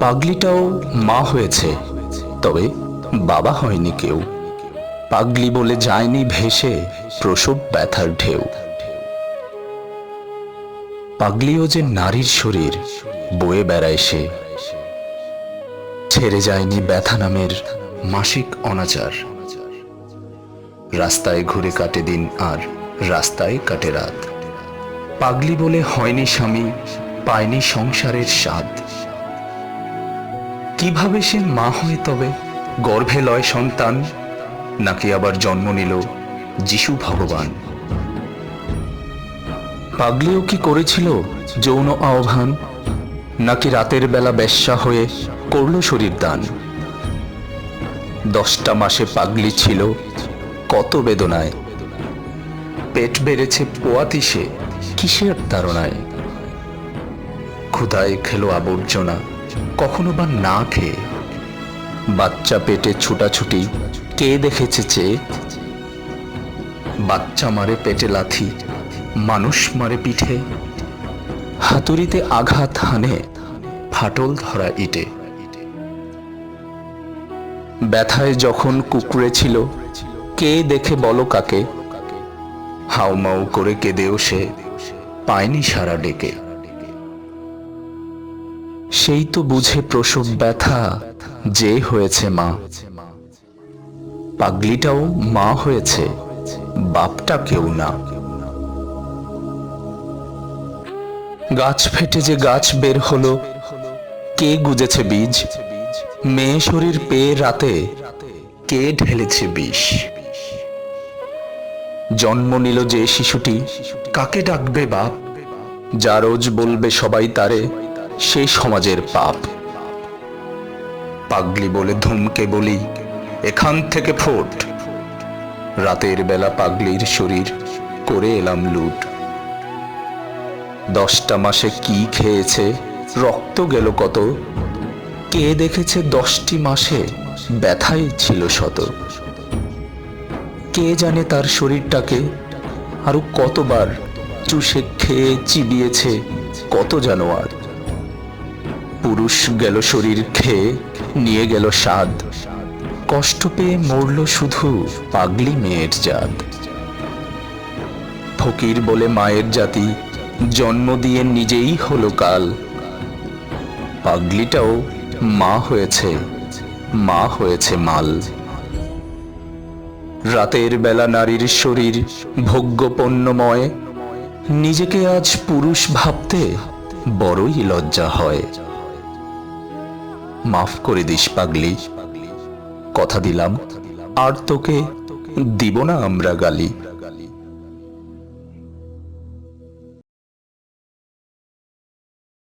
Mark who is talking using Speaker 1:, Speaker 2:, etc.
Speaker 1: পাগলিটাও মা হয়েছে, তবে বাবা হয়নি কেউ। পাগলি বলে যায়নি ভেসে, প্রসব ব্যথার ঢেউ। পাগলিও যে নারীর শরীর, বয়ে বেড়ায় সে। ছেড়ে যায়নি ব্যথা নামের মাসিক অনাচার। রাস্তায় ঘুরে কাটে দিন আর রাস্তায় কাটে রাত। পাগলি বলে হয়নি স্বামী, পায়নি সংসারের স্বাদ। কীভাবে সে মা হয় তবে? গর্ভে লয় সন্তান, নাকি আবার জন্ম নিল যিশু ভগবান? পাগলিও কি করেছিল যৌন আহ্বান? নাকি রাতের বেলা বেশ্যা হয়ে করল শরীর দান? দশটা মাসে পাগলি ছিল, কত বেদনায়। পেট বেড়েছে পোয়াতি সে, কিসের তাড়নায় ক্ষুধায় খেলো আবর্জনা। কখনো বা না খেয়ে বাচ্চা পেটে ছুটাছুটি কে দেখেছে চেয়ে বাচ্চা মারে পেটে লাথি, মানুষ মারে পিঠে। হাতুড়িতে আঘাত হানে ফাটল ধরা ইটে। ব্যথায় যখন কুকুরে ছিল, কে দেখে বলো কাকে? হাউমাউ করে কেঁদেও সে পায়নি সারা ডেকে। সেই তো বুঝে প্রসব ব্যথা, যে হয়েছে মা। পাগলিটাও মা হয়েছে, বাপটা কেউ না। গাছ ফেটে যে গাছ বের হলো, কে গুজেছে বীজ? মেয়ে শরীর পেয়ে রাতে কে ঢেলেছে বিষ? জন্ম নিল যে শিশুটি, কাকে ডাকবে বাপ? যা রোজ বলবে সবাই তারে সেই সমাজের পাপ। পাগলি বলে ধুমকে বলি, এখান থেকে ফোট। রাতের বেলা পাগলির শরীর, করে এলাম লুট। দশটা মাসে কি খেয়েছে, রক্ত গেল কত? কে দেখেছে দশটি মাসে ব্যথাই ছিল শত? কে জানে তার শরীরটাকে আরও কতবার চুষে খেয়ে চিবিয়েছে কত জানোয়ার? পুরুষ গেল শরীর খেয়ে, নিয়ে গেল স্বাদ। কষ্ট পেয়ে মরল শুধু পাগলি মেয়ের জাত। ফকির বলে মায়ের জাতি, জন্ম দিয়ে নিজেই হলো কাল। পাগলিটাও মা হয়েছে মা হয়েছে মাল। রাতের বেলা নারীর শরীর ভোগ্যপণ্যময়, নিজেকে আজ পুরুষ ভাবতে বড়ই লজ্জা হয়। মাফ করে দিস পাগলি। কথা দিলাম। আর তোকে দিব না আমরা গালি।